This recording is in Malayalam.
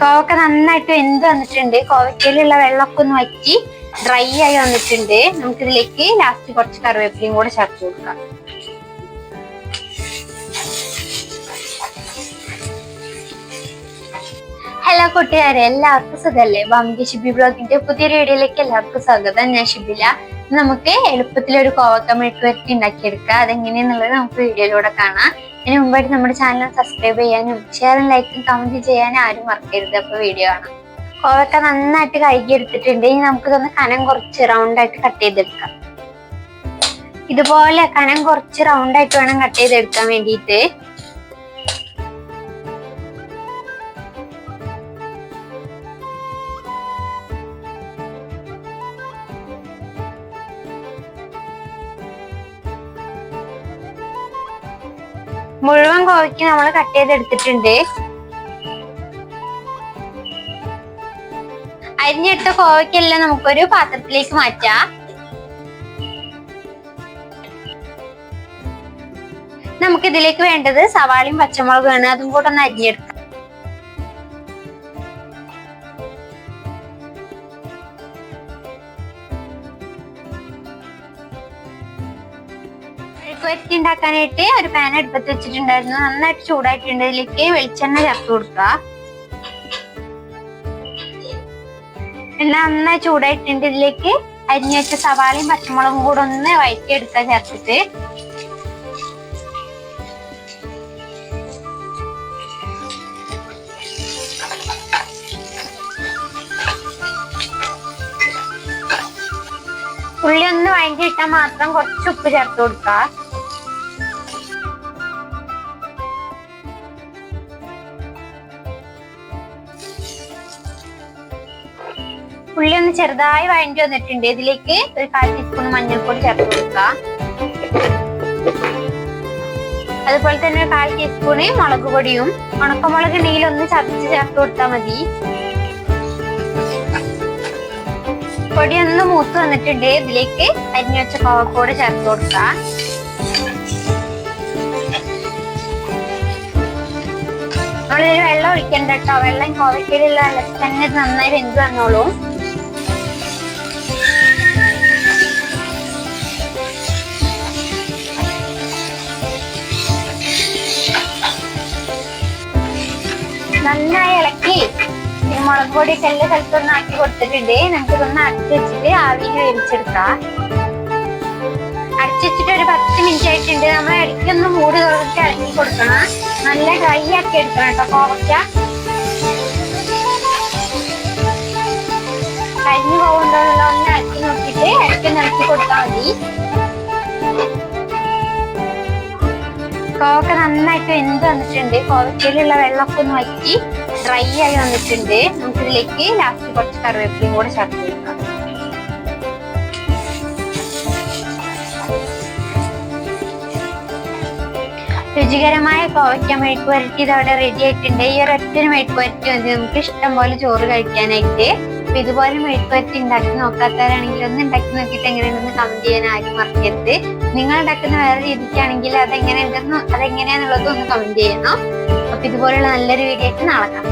കോവക്ക നന്നായിട്ട് വെന്ത് വന്നിട്ടുണ്ട്. കോവക്കയിലുള്ള വെള്ളമൊക്കെ ഒന്ന് വറ്റി ഡ്രൈ ആയി വന്നിട്ടുണ്ട്. നമുക്ക് ഇതിലേക്ക് ലാസ്റ്റ് കുറച്ച് കറിവേപ്പിലയും കൂടെ ചേർത്ത് കൊടുക്കാം. ഹലോ കൂട്ടുകാരെ എല്ലാവർക്കും സുഖല്ലേ? ബംഗി ഷിബി ബ്ലോഗിന്റെ പുതിയൊരു വീഡിയോയിലേക്ക് എല്ലാവർക്കും സ്വാഗതം. ഞാൻ ഷിബില. നമുക്ക് എളുപ്പത്തിൽ ഒരു കോവക്ക മെഴുക്ക് വരട്ടി ഉണ്ടാക്കിയെടുക്കാം. അതെങ്ങനെയാന്നുള്ളത് നമുക്ക് വീഡിയോയിലൂടെ കാണാം. അതിന് മുമ്പായിട്ട് നമ്മുടെ ചാനൽ സബ്സ്ക്രൈബ് ചെയ്യാനും ഷെയറും ലൈക്കും കമന്റ് ചെയ്യാനും ആരും മറക്കരുത്. അപ്പൊ വീഡിയോ ആണ് കോവക്ക നന്നായിട്ട് കഴുകി എടുത്തിട്ടുണ്ട്. ഇനി നമുക്കിതൊന്ന് കനം കുറച്ച് റൗണ്ട് ആയിട്ട് കട്ട് ചെയ്തെടുക്കാം. ഇതുപോലെ കനം കുറച്ച് റൗണ്ട് ആയിട്ട് വേണം കട്ട് ചെയ്തെടുക്കാൻ വേണ്ടിയിട്ട്. മുഴുവൻ കോവയ്ക്ക് നമ്മൾ കട്ട് ചെയ്തെടുത്തിട്ടുണ്ട്. അരിഞ്ഞെടുത്ത കോവയ്ക്കെല്ലാം നമുക്കൊരു പാത്രത്തിലേക്ക് മാറ്റാം. നമുക്ക് ഇതിലേക്ക് വേണ്ടത് സവാളയും പച്ചമുളകുമാണ് അതും കൂടെ ഒന്ന് അരിഞ്ഞെടുക്കാം. മെഴുക്കുവരട്ടി ഉണ്ടാക്കാനായിട്ട് ഒരു പാൻ അടുപ്പത്ത് വെച്ചിട്ടുണ്ടായിരുന്നു. നന്നായിട്ട് ചൂടായിട്ടുണ്ട്. ഇതിലേക്ക് വെളിച്ചെണ്ണ ചേർത്ത് കൊടുക്കുക. എണ്ണ നന്നായി ചൂടായിട്ടുണ്ട്. ഇതിലേക്ക് അരിഞ്ഞു വെച്ച സവാളയും പച്ചമുളകും കൂടെ ഒന്ന് വഴറ്റിയെടുക്കുക ചേർത്തിട്ട്. ഉള്ളി ഒന്ന് വഴറ്റിയിട്ടാൽ മാത്രം കുറച്ച് ഉപ്പ് ചേർത്ത് കൊടുക്കുക. ഉള്ളി ഒന്ന് ചെറുതായി വഴണ്ടി വന്നിട്ടുണ്ട്. ഇതിലേക്ക് ഒരു കാൽ ടീസ്പൂൺ മഞ്ഞൾപ്പൊടി ചേർത്ത് കൊടുക്കുക. അതുപോലെ തന്നെ ഒരു കാൽ ടീസ്പൂണ് മുളക് പൊടിയും ഉണക്കമുളക് ഉണ്ടെങ്കിൽ ഒന്ന് ചതച്ച് ചേർത്ത് കൊടുത്താൽ മതി. പൊടി ഒന്ന് മൂത്ത് വന്നിട്ടുണ്ട്. ഇതിലേക്ക് അരിഞ്ഞു വെച്ച ചേർത്ത് കൊടുക്കുക. നമ്മളൊരു വെള്ളം ഒഴിക്കണ്ട കേട്ടോ. വെള്ളം കോവക്കയിലുള്ള വെള്ളത്തിൽ തന്നെ നന്നായി വെന്ത് വന്നോളൂ. നന്നായി ഇളക്കി മുളക് പൊടി ഒക്കെ എല്ലാ ആക്കി കൊടുത്തിട്ടുണ്ട്. നമുക്ക് ഇതൊന്ന് അടച്ചു വെച്ചിട്ട് ആവിയിൽ വേവിച്ചെടുക്കാം. അടച്ചു വെച്ചിട്ട് ഒരു പത്ത് മിനിറ്റ് ആയിട്ടുണ്ട്. നമ്മൾ ഇടയ്ക്കൊന്ന് മൂട് തുറന്നിട്ട് ഇളക്കി കൊടുക്കണം. നല്ല ഡ്രൈ ആക്കി എടുക്കണം കേട്ടോ കോവയ്ക്ക. കരിഞ്ഞു പോകുന്നുണ്ടോ എന്നുള്ള ഒന്ന് ഇളക്കി നോക്കിയിട്ട് ഇടയ്ക്ക് ഇളക്കി കൊടുത്താൽ മതി. കോവക്ക നന്നായിട്ട് വെന്ത് വന്നിട്ടുണ്ട്. കോവക്കയിലുള്ള വെള്ളമൊക്കെ ഒന്ന് വറ്റി ഡ്രൈ ആയി വന്നിട്ടുണ്ട്. നമുക്ക് ഇതിലേക്ക് ലാസ്റ്റ് കുറച്ച് കറിവേപ്പിലയും കൂടെ ചേർത്ത് രുചികരമായ കോവയ്ക്ക മെഴുക്ക് പുരട്ടി ഇതവിടെ റെഡി ആയിട്ടുണ്ട്. ഈ ഒരു ഒറ്റ മെഴുക്ക് പുരട്ടി മതി നമുക്ക് ഇഷ്ടം പോലെ ചോറ് കഴിക്കാനായിട്ട് അപ്പൊ ഇതുപോലെ മെഴുക്ക് പുരട്ടി ഉണ്ടാക്കി നോക്കാത്തവരാണെങ്കിൽ ഒന്ന് ഉണ്ടാക്കി നോക്കിയിട്ട് എങ്ങനെയുണ്ടെന്ന് കമന്റ് ചെയ്യാൻ ആരും മറക്കരുത്. നിങ്ങൾ ഉണ്ടാക്കുന്ന വേറെ രീതിക്കാണെങ്കിൽ അതെങ്ങനെയുണ്ടെന്ന് അതെങ്ങനെയാന്നുള്ളതും ഒന്ന് കമന്റ് ചെയ്യണം. അപ്പൊ ഇതുപോലുള്ള നല്ലൊരു വീഡിയോ ആയിട്ട് നാളെ കാണാം.